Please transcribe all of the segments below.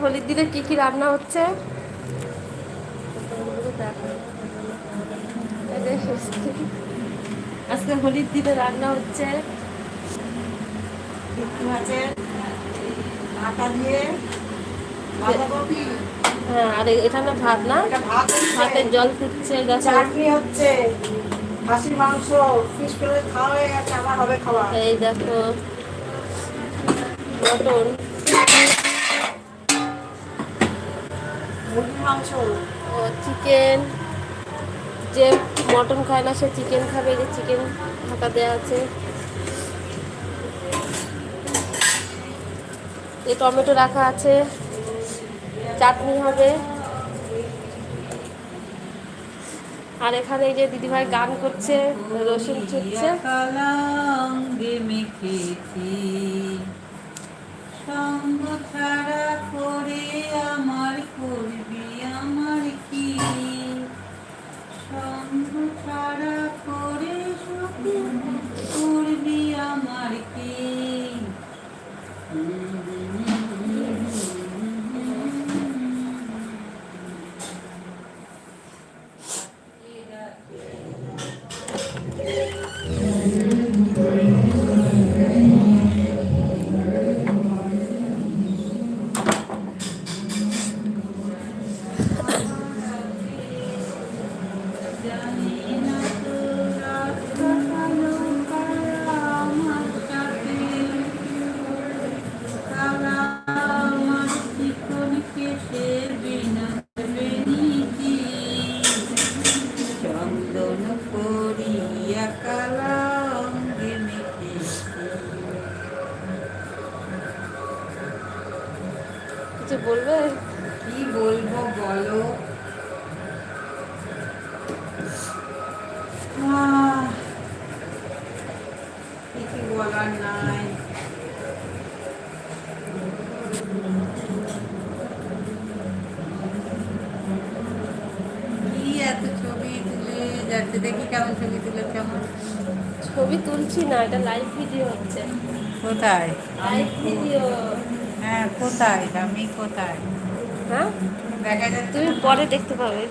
হোলির দিনে কি কি রান্না হচ্ছে? আজকে হোলির দিনে রান্না হচ্ছে আটা দিয়ে বাঁধাকপি। হ্যাঁ আর এখানে ভাত না? ভাত ভাতের জল ফুটছে গেছে চাটনি হচ্ছে খাসির মাংস করে খাওয়া হয়ে গেছে আবার হবে খাওয়া এই দেখো মটন। মুরগির মাংস চিকেন যে মটন খায় না সে চিকেন খাবে যে চিকেন ঢাকা দেওয়া আছে। এই টমেটো রাখা আছে চাটনি হবে। আর এখানে এই যে দিদিভাই গান করছে রসুন ছুটছে। সঙ্গ ছাড়া করে আমার করবি আমার কি? কিছু বলবে? কি বলব বলো? কিছু বলার নাই। এত ছবি তুলে যাচ্ছে? দেখি কেমন ছবি তুলেছে আমার ছবি তুলছি না এটা লাইভ ভিডিও হচ্ছে। কোথায়? লাইভ ভিডিও হ্যাঁ কোথায়? আমি কোথায়? হ্যাঁ? দেখা যাচ্ছে তুমি পরে দেখতে পাবে।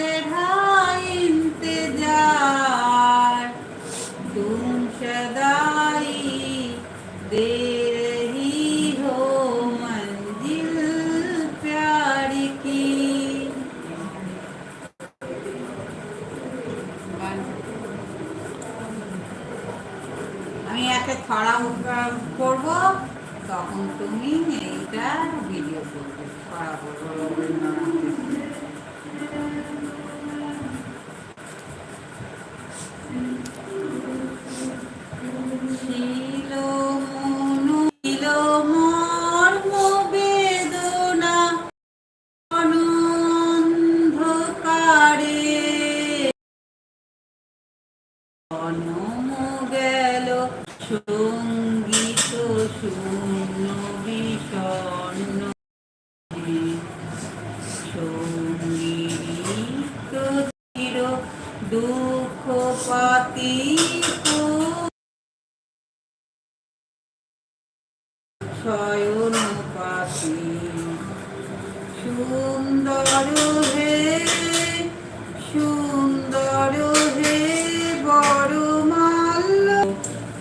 एक तरह इंतजार तुम सदाई दे रही हो मंजिल प्यार की আমি একটা ছড়া উদ্ধার করব তখন তুমি এইটা ভিডিও করবে ছড়া করবো রবীন্দ্রনাথের অনম গেল সংগীত শূন্য শয়ন পাখি সুন্দর হে সুন্দর হে, বড় মাল্য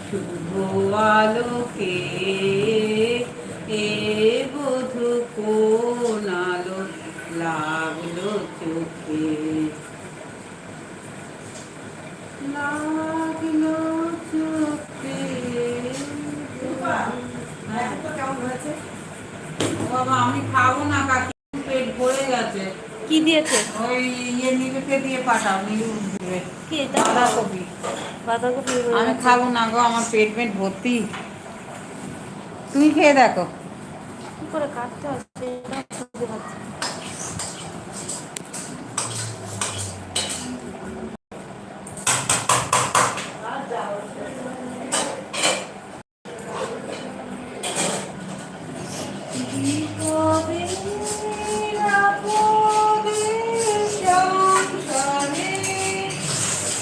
শুভ আলোকে, এ বধু কোন আলো লাগল চোখে। লাগল চোখে হ্যাঁ বাবা আমি খাব না কাকি পেট ভরে গেছে কি দিয়েছে? ওই ইয়ে নিবেকে দিয়ে পাঠাও দিবে কি এটা? বাঁধাকপি। বাঁধাকপি আমি খাব না গো আমার পেট পেট ভর্তি। তুমি খেয়ে দেখো। কি করে কাটতে হয়?